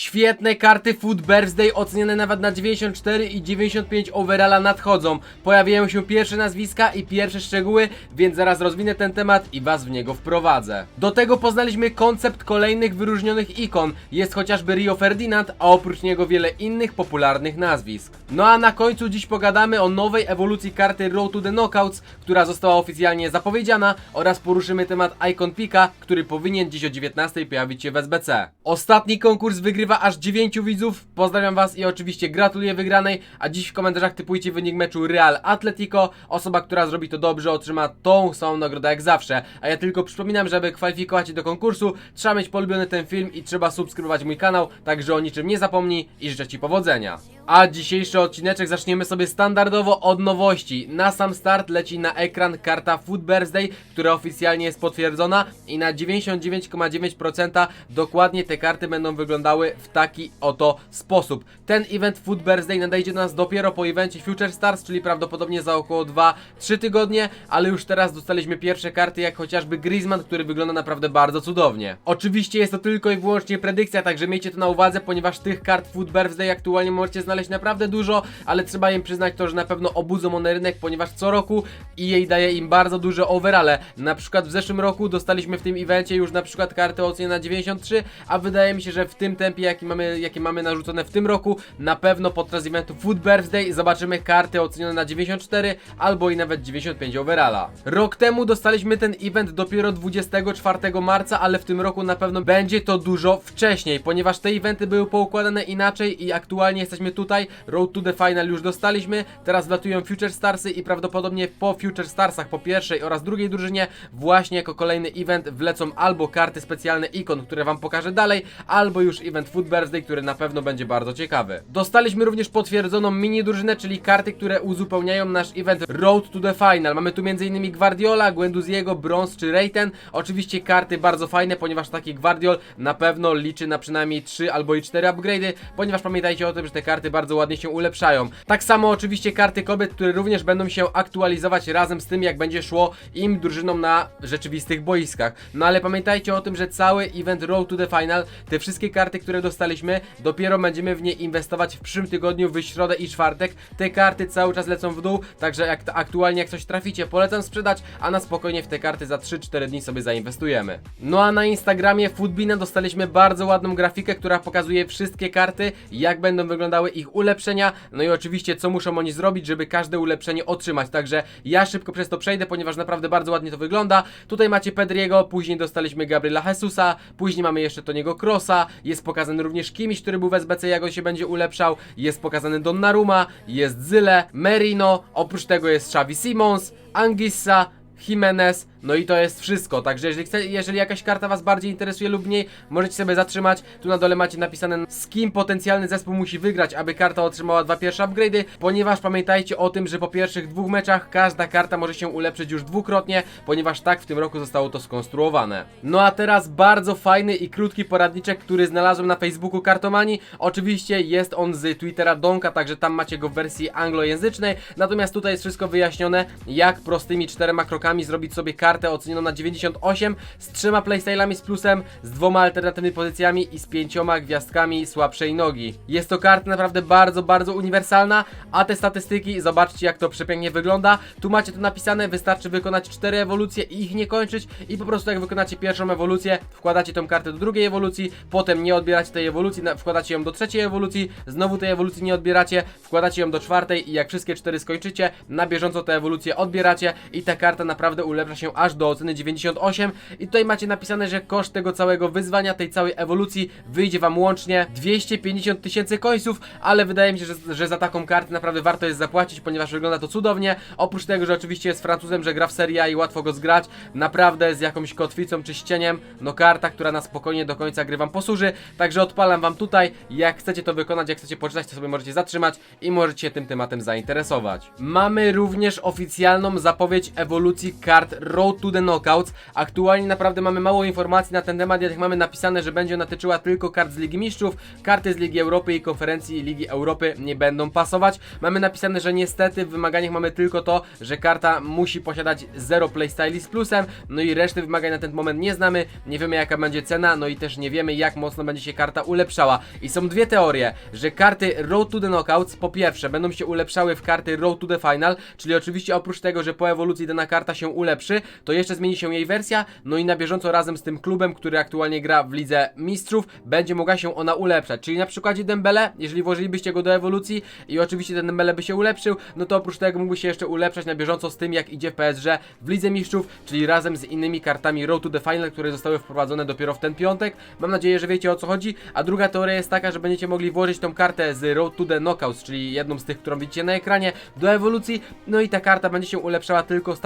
Świetne karty Food Birthday ocenione nawet na 94 i 95 overalla nadchodzą. Pojawiają się pierwsze nazwiska i pierwsze szczegóły, więc zaraz rozwinę ten temat i was w niego wprowadzę. Do tego poznaliśmy koncept kolejnych wyróżnionych ikon. Jest chociażby Rio Ferdinand, a oprócz niego wiele innych popularnych nazwisk. No a na końcu dziś pogadamy o nowej ewolucji karty Road to the Knockouts, która została oficjalnie zapowiedziana oraz poruszymy temat Icon Pika, który powinien dziś o 19 pojawić się w SBC. Ostatni konkurs wygrywa aż 9 widzów. Pozdrawiam was i oczywiście gratuluję wygranej, a dziś w komentarzach typujcie wynik meczu Real Atletico. Osoba, która zrobi to dobrze otrzyma tą samą nagrodę jak zawsze. A ja tylko przypominam, żeby kwalifikować się do konkursu, trzeba mieć polubiony ten film i trzeba subskrybować mój kanał, także o niczym nie zapomnij i życzę ci powodzenia. A dzisiejszy odcineczek zaczniemy sobie standardowo od nowości. Na sam start leci na ekran karta Food Birthday, która oficjalnie jest potwierdzona i na 99,9% dokładnie te karty będą wyglądały w taki oto sposób. Ten event Food Birthday nadejdzie do nas dopiero po evencie Future Stars, czyli prawdopodobnie za około 2-3 tygodnie, ale już teraz dostaliśmy pierwsze karty, jak chociażby Griezmann, który wygląda naprawdę bardzo cudownie. Oczywiście jest to tylko i wyłącznie predykcja, także miejcie to na uwadze, ponieważ tych kart Food Birthday aktualnie możecie znaleźć naprawdę dużo, ale trzeba im przyznać to, że na pewno obudzą one rynek, ponieważ co roku EA daje im bardzo duże overale. Na przykład w zeszłym roku dostaliśmy w tym evencie już na przykład kartę ocenione na 93, a wydaje mi się, że w tym tempie, jaki mamy, jakie mamy narzucone w tym roku, na pewno podczas eventu Food Birthday zobaczymy karty ocenione na 94 albo i nawet 95 overalla. Rok temu dostaliśmy ten event dopiero 24 marca, ale w tym roku na pewno będzie to dużo wcześniej, ponieważ te eventy były poukładane inaczej i aktualnie jesteśmy tutaj. Road to the Final już dostaliśmy, teraz wlatują Future Starsy i prawdopodobnie po Future Starsach, po pierwszej oraz drugiej drużynie, właśnie jako kolejny event wlecą albo karty specjalne ikon, które wam pokażę dalej, albo już event Food Birthday, który na pewno będzie bardzo ciekawy. Dostaliśmy również potwierdzoną mini drużynę, czyli karty, które uzupełniają nasz event Road to the Final. Mamy tu m.in. Guardiola, Guenduziego, Bronze czy Reiten. Oczywiście karty bardzo fajne, ponieważ taki Guardiol na pewno liczy na przynajmniej 3 albo i 4 upgrade'y, ponieważ pamiętajcie o tym, że te karty bardzo ładnie się ulepszają. Tak samo oczywiście karty kobiet, które również będą się aktualizować razem z tym, jak będzie szło im drużynom na rzeczywistych boiskach. No ale pamiętajcie o tym, że cały event Road to the Final, te wszystkie karty, które dostaliśmy, dopiero będziemy w nie inwestować w przyszłym tygodniu, w środę i czwartek. Te karty cały czas lecą w dół, także jak aktualnie jak coś traficie, polecam sprzedać, a na spokojnie w te karty za 3-4 dni sobie zainwestujemy. No a na Instagramie Foodbina dostaliśmy bardzo ładną grafikę, która pokazuje wszystkie karty, jak będą wyglądały ich ulepszenia, no i oczywiście co muszą oni zrobić, żeby każde ulepszenie otrzymać. Także ja szybko przez to przejdę, ponieważ naprawdę bardzo ładnie to wygląda. Tutaj macie Pedriego, później dostaliśmy Gabriela Jesusa, później mamy jeszcze Toniego Crossa, jest pokazany również Kimiś, który był w SBC, jak on się będzie ulepszał, jest pokazany Donnarumma, jest Zyle, Merino, oprócz tego jest Xavi Simons, Angissa, Jimenez, no i to jest wszystko, także jeżeli, chce, jeżeli jakaś karta Was bardziej interesuje lub mniej, możecie sobie zatrzymać, tu na dole macie napisane z kim potencjalny zespół musi wygrać, aby karta otrzymała dwa pierwsze upgrade'y, ponieważ pamiętajcie o tym, że po pierwszych dwóch meczach każda karta może się ulepszyć już dwukrotnie, ponieważ tak w tym roku zostało to skonstruowane. No a teraz bardzo fajny i krótki poradniczek, który znalazłem na Facebooku Kartomani, oczywiście jest on z Twittera Donka, także tam macie go w wersji anglojęzycznej, natomiast tutaj jest wszystko wyjaśnione, jak prostymi czterema krokami zrobić sobie kartę ocenioną na 98 z trzema playstylami z plusem, z dwoma alternatywnymi pozycjami i z pięcioma gwiazdkami słabszej nogi. Jest to karta naprawdę bardzo, bardzo uniwersalna, a te statystyki, zobaczcie jak to przepięknie wygląda. Tu macie to napisane, wystarczy wykonać cztery ewolucje i ich nie kończyć i po prostu jak wykonacie pierwszą ewolucję, wkładacie tą kartę do drugiej ewolucji, potem nie odbieracie tej ewolucji, wkładacie ją do trzeciej ewolucji, znowu tej ewolucji nie odbieracie, wkładacie ją do czwartej i jak wszystkie cztery skończycie, na bieżąco te ewolucje odbieracie i ta karta naprawdę ulepsza się aż do oceny 98 i tutaj macie napisane, że koszt tego całego wyzwania, tej całej ewolucji wyjdzie wam łącznie 250 tysięcy końców, ale wydaje mi się, że, że za taką kartę naprawdę warto jest zapłacić, ponieważ wygląda to cudownie, oprócz tego, że oczywiście jest Francuzem, że gra w Serie A i łatwo go zgrać, naprawdę z jakąś kotwicą czy ścieniem, no karta, która na spokojnie do końca gry wam posłuży, także odpalam wam tutaj, jak chcecie to wykonać, jak chcecie poczytać, to sobie możecie zatrzymać i możecie się tym tematem zainteresować. Mamy również oficjalną zapowiedź ewolucji ewolucji kart Road to the Knockouts. Aktualnie naprawdę mamy mało informacji na ten temat, jak mamy napisane, że będzie ona tyczyła tylko kart z Ligi Mistrzów, karty z Ligi Europy i konferencji Ligi Europy nie będą pasować. Mamy napisane, że niestety w wymaganiach mamy tylko to, że karta musi posiadać 0 playstyli z plusem, no i reszty wymagań na ten moment nie znamy, nie wiemy jaka będzie cena, no i też nie wiemy jak mocno będzie się karta ulepszała. I są dwie teorie, że karty Road to the Knockouts po pierwsze będą się ulepszały w karty Road to the Final, czyli oczywiście oprócz tego, że po ewolucji dana karta się ulepszy, to jeszcze zmieni się jej wersja, no i na bieżąco razem z tym klubem, który aktualnie gra w Lidze Mistrzów, będzie mogła się ona ulepszać. Czyli na przykładzie Dembele, jeżeli włożylibyście go do ewolucji i oczywiście ten Dembele by się ulepszył, no to oprócz tego mógłby się jeszcze ulepszać na bieżąco z tym, jak idzie w PSG w Lidze Mistrzów, czyli razem z innymi kartami Road to the Final, które zostały wprowadzone dopiero w ten piątek. Mam nadzieję, że wiecie o co chodzi. A druga teoria jest taka, że będziecie mogli włożyć tą kartę z Road to the Knockouts, czyli jedną z tych, którą widzicie na ekranie, do ewolucji. No i ta karta będzie się ulepszała tylko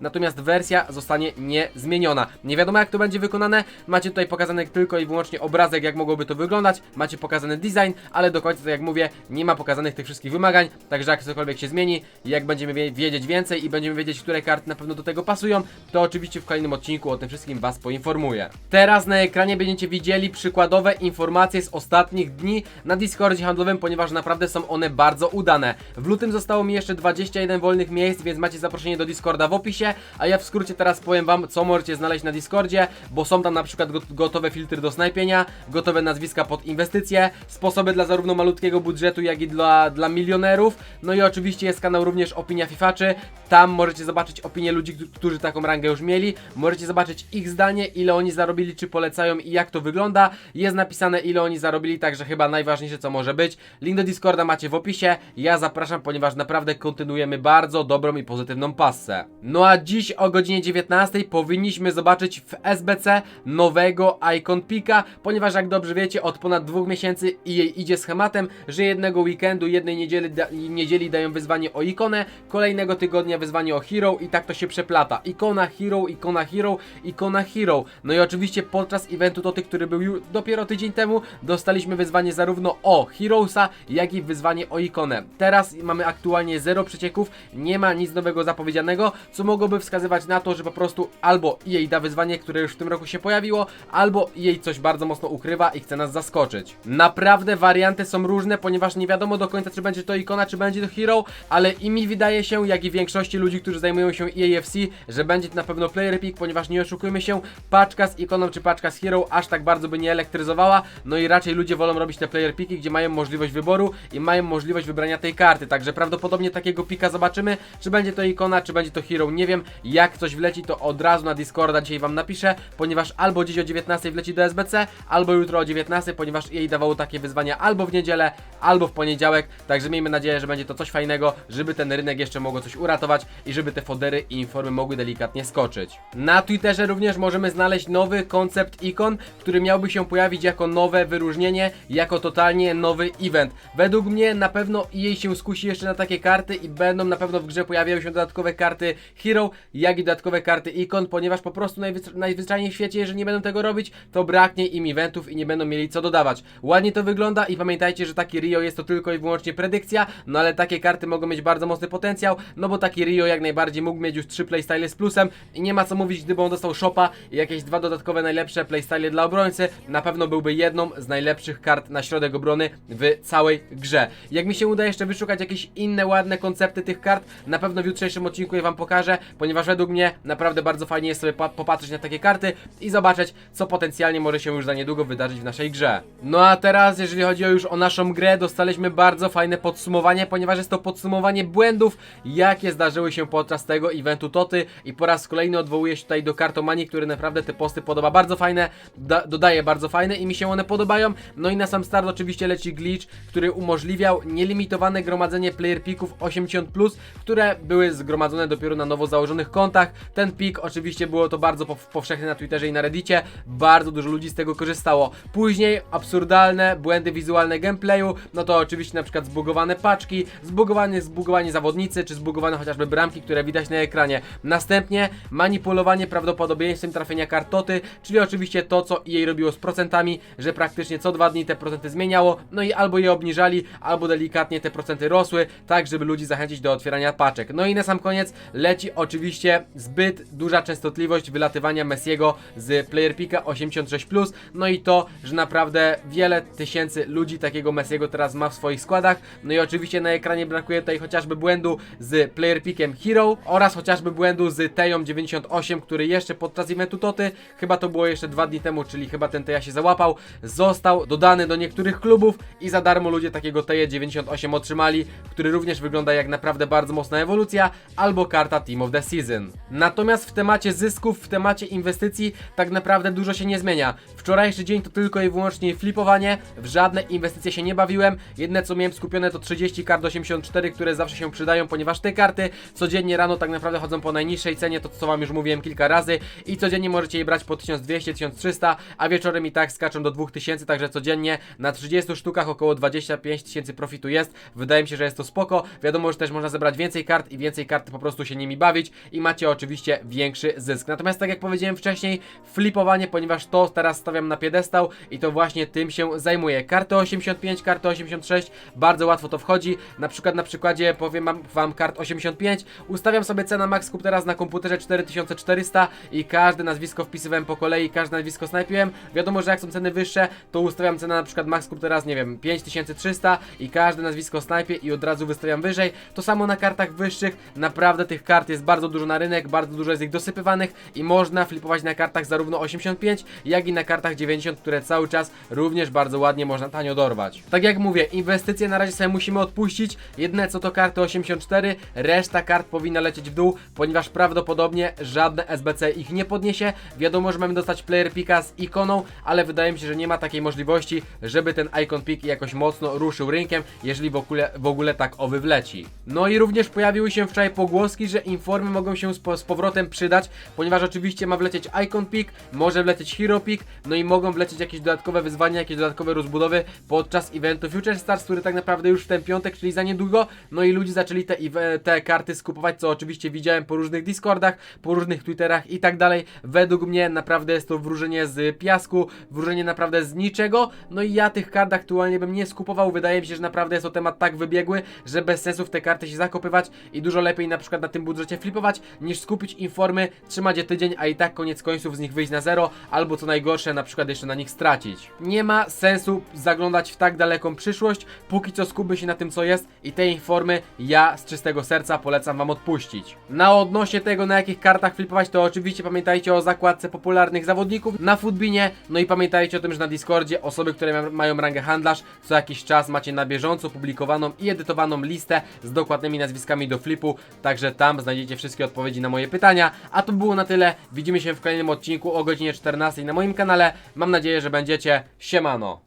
natomiast wersja zostanie niezmieniona. Nie wiadomo jak to będzie wykonane. Macie tutaj pokazany tylko i wyłącznie obrazek, jak mogłoby to wyglądać. Macie pokazany design, ale do końca, tak jak mówię, nie ma pokazanych tych wszystkich wymagań. Także jak cokolwiek się zmieni, jak będziemy wie- wiedzieć więcej i będziemy wiedzieć, które karty na pewno do tego pasują, to oczywiście w kolejnym odcinku o tym wszystkim Was poinformuję. Teraz na ekranie będziecie widzieli przykładowe informacje z ostatnich dni na Discordzie handlowym, ponieważ naprawdę są one bardzo udane. W lutym zostało mi jeszcze 21 wolnych miejsc, więc macie zaproszenie do Discorda w opisie, a ja w skrócie teraz powiem Wam, co możecie znaleźć na Discordzie, bo są tam na przykład got- gotowe filtry do snajpienia, gotowe nazwiska pod inwestycje, sposoby dla zarówno malutkiego budżetu, jak i dla, dla milionerów, no i oczywiście jest kanał również Opinia Fifaczy, tam możecie zobaczyć opinie ludzi, któ- którzy taką rangę już mieli, możecie zobaczyć ich zdanie, ile oni zarobili, czy polecają i jak to wygląda, jest napisane ile oni zarobili, także chyba najważniejsze co może być. Link do Discorda macie w opisie, ja zapraszam, ponieważ naprawdę kontynuujemy bardzo dobrą i pozytywną passę. No a dziś o godzinie 19 powinniśmy zobaczyć w SBC nowego Icon Pika, ponieważ jak dobrze wiecie, od ponad dwóch miesięcy EA idzie schematem, że jednego weekendu, jednej niedzieli, da, niedzieli dają wyzwanie o ikonę, kolejnego tygodnia wyzwanie o hero i tak to się przeplata. Ikona hero, ikona hero, ikona hero. No i oczywiście podczas eventu Toty, który był dopiero tydzień temu, dostaliśmy wyzwanie zarówno o Heroesa, jak i wyzwanie o ikonę. Teraz mamy aktualnie zero przecieków, nie ma nic nowego zapowiedzianego, co mogłoby wskazywać na to, że po prostu albo EA da wyzwanie, które już w tym roku się pojawiło, albo EA coś bardzo mocno ukrywa i chce nas zaskoczyć. Naprawdę warianty są różne, ponieważ nie wiadomo do końca, czy będzie to ikona, czy będzie to hero, ale i mi wydaje się, jak i większości ludzi, którzy zajmują się EAFC, że będzie to na pewno player pick, ponieważ nie oszukujmy się, paczka z ikoną czy paczka z hero aż tak bardzo by nie elektryzowała, no i raczej ludzie wolą robić te player piki, gdzie mają możliwość wyboru i mają możliwość wybrania tej karty, także prawdopodobnie takiego pika zobaczymy, czy będzie to ikona, czy będzie to hero, nie wiem, jak coś wleci, to od razu na Discorda dzisiaj wam napiszę, ponieważ albo dziś o 19 wleci do SBC, albo jutro o 19, ponieważ jej dawało takie wyzwania albo w niedzielę, albo w poniedziałek, także miejmy nadzieję, że będzie to coś fajnego, żeby ten rynek jeszcze mogło coś uratować i żeby te fodery i informy mogły delikatnie skoczyć. Na Twitterze również możemy znaleźć nowy koncept ikon, który miałby się pojawić jako nowe wyróżnienie, jako totalnie nowy event. Według mnie na pewno jej się skusi jeszcze na takie karty i będą na pewno w grze pojawiają się dodatkowe karty hero, jak i dodatkowe karty ikon, ponieważ po prostu najwyz- najzwyczajniej w świecie, jeżeli nie będą tego robić, to braknie im eventów i nie będą mieli co dodawać. Ładnie to wygląda i pamiętajcie, że taki Rio jest to tylko i wyłącznie predykcja, no ale takie karty mogą mieć bardzo mocny potencjał, no bo taki Rio jak najbardziej mógł mieć już 3 playstyle z plusem i nie ma co mówić, gdyby on dostał shopa i jakieś dwa dodatkowe najlepsze playstyle dla obrońcy, na pewno byłby jedną z najlepszych kart na środek obrony w całej grze. Jak mi się uda jeszcze wyszukać jakieś inne ładne koncepty tych kart, na pewno w jutrzejszym odcinku je wam pokażę, ponieważ według mnie naprawdę bardzo fajnie jest sobie pa- popatrzeć na takie karty i zobaczyć, co potencjalnie może się już za niedługo wydarzyć w naszej grze. No a teraz, jeżeli chodzi o już o naszą grę, dostaliśmy bardzo fajne podsumowanie, ponieważ jest to podsumowanie błędów, jakie zdarzyły się podczas tego eventu Toty i po raz kolejny odwołuję się tutaj do kartomanii, który naprawdę te posty podoba bardzo fajne, da- dodaje bardzo fajne i mi się one podobają. No i na sam start oczywiście leci glitch, który umożliwiał nielimitowane gromadzenie player pików 80+, które były zgromadzone dopiero na nowo założonych kontach. Ten pik oczywiście było to bardzo pow- powszechne na Twitterze i na Reddicie, bardzo dużo ludzi z tego korzystało. Później absurdalne błędy wizualne gameplayu, no to oczywiście na przykład zbugowane paczki, zbugowanie, zbugowani zawodnicy, czy zbugowane chociażby bramki, które widać na ekranie. Następnie manipulowanie prawdopodobieństwem trafienia kartoty, czyli oczywiście to, co jej robiło z procentami, że praktycznie co dwa dni te procenty zmieniało, no i albo je obniżali, albo delikatnie te procenty rosły, tak żeby ludzi zachęcić do otwierania paczek. No i na sam koniec leci oczywiście zbyt duża częstotliwość wylatywania Messiego z Player Picka 86+, no i to, że naprawdę wiele tysięcy ludzi takiego Messiego teraz ma w swoich składach, no i oczywiście na ekranie brakuje tutaj chociażby błędu z Player Pickiem Hero oraz chociażby błędu z Teją 98, który jeszcze podczas eventu Toty, chyba to było jeszcze dwa dni temu, czyli chyba ten Teja się załapał, został dodany do niektórych klubów i za darmo ludzie takiego Teję 98 otrzymali, który również wygląda jak naprawdę bardzo mocna ewolucja, albo karta Team of the Season. Natomiast w temacie zysków, w temacie inwestycji tak naprawdę dużo się nie zmienia. Wczorajszy dzień to tylko i wyłącznie flipowanie, w żadne inwestycje się nie bawiłem. Jedne co miałem skupione to 30 kart 84, które zawsze się przydają, ponieważ te karty codziennie rano tak naprawdę chodzą po najniższej cenie, to co wam już mówiłem kilka razy i codziennie możecie je brać po 1200, 1300, a wieczorem i tak skaczą do 2000, także codziennie na 30 sztukach około 25 tysięcy profitu jest. Wydaje mi się, że jest to spoko. Wiadomo, że też można zebrać więcej kart i więcej kart po prostu się nimi bawić i macie oczywiście większy zysk. Natomiast tak jak powiedziałem wcześniej, flipowanie, ponieważ to teraz stawiam na piedestał i to właśnie tym się zajmuję. Karty 85, karty 86, bardzo łatwo to wchodzi. Na przykład na przykładzie powiem wam- kart 85, ustawiam sobie cenę max kup teraz na komputerze 4400 i każde nazwisko wpisywałem po kolei, każde nazwisko snajpiłem. Wiadomo, że jak są ceny wyższe, to ustawiam cenę na przykład max kup teraz, nie wiem, 5300 i każde nazwisko snajpię i od razu wystawiam wyżej. To samo na kartach wyższych, naprawdę tych kart jest bardzo dużo na rynek, bardzo dużo jest ich dosypywanych i można flipować na kartach zarówno 85, jak i na kartach 90, które cały czas również bardzo ładnie można tanio dorwać. Tak jak mówię, inwestycje na razie sobie musimy odpuścić, jedne co to karty 84, reszta kart powinna lecieć w dół, ponieważ prawdopodobnie żadne SBC ich nie podniesie. Wiadomo, że mamy dostać player picka z ikoną, ale wydaje mi się, że nie ma takiej możliwości, żeby ten icon pick jakoś mocno ruszył rynkiem, jeżeli w ogóle, w ogóle tak owy wleci. No i również pojawiły się wczoraj pogłoski, że informy mogą się z, po, z powrotem przydać, ponieważ oczywiście ma wlecieć icon pick, może wlecieć hero pick, no i mogą wlecieć jakieś dodatkowe wyzwania, jakieś dodatkowe rozbudowy podczas eventu Future Stars, który tak naprawdę już w ten piątek, czyli za niedługo, no i ludzie zaczęli te, ev- te karty skupować, co oczywiście widziałem po różnych Discordach, po różnych Twitterach i tak dalej. Według mnie naprawdę jest to wróżenie z piasku, wróżenie naprawdę z niczego, no i ja tych kart aktualnie bym nie skupował, wydaje mi się, że naprawdę jest to temat tak wybiegły, że bez sensu w te karty się zakopywać i dużo lepiej na przykład na tym budżecie flipować, niż skupić informy, trzymać je tydzień, a i tak koniec końców z nich wyjść na zero, albo co najgorsze, na przykład jeszcze na nich stracić. Nie ma sensu zaglądać w tak daleką przyszłość, póki co skupmy się na tym co jest i te informy ja z czystego serca polecam wam odpuścić. Na odnośnie tego na jakich kartach flipować to oczywiście pamiętajcie o zakładce popularnych zawodników na Footbinie, no i pamiętajcie o tym, że na Discordzie osoby, które ma- mają rangę handlarz, co jakiś czas macie na bieżąco publikowaną i edytowaną listę z dokładnymi nazwiskami do flipu, także tam znajdziecie wszystkie odpowiedzi na moje pytania, a to było na tyle, widzimy się w kolejnym odcinku o godzinie 14 na moim kanale, mam nadzieję, że będziecie, siemano!